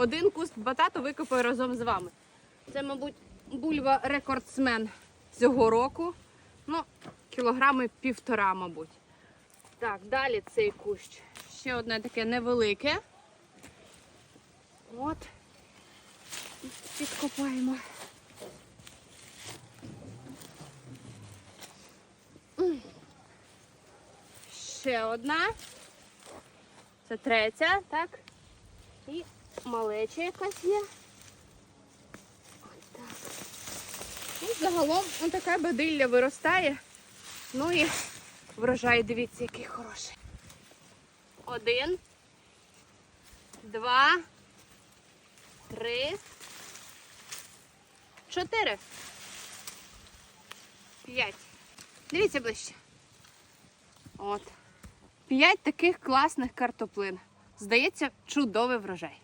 один куст батату викопаю разом з вами. Це, мабуть, бульва рекордсмен цього року. Ну, кілограми півтора, мабуть. Так, далі цей кущ. Ще одне таке невелике. От. Підкопаємо. Ще одна. Це третя, так? І малеча якась є. Ось так. Ну, загалом ну, така бадилля виростає. Ну і врожай, дивіться, який хороший. Один, два, три, чотири. П'ять. Дивіться ближче. От. П'ять таких класних картоплин. Здається, чудовий врожай.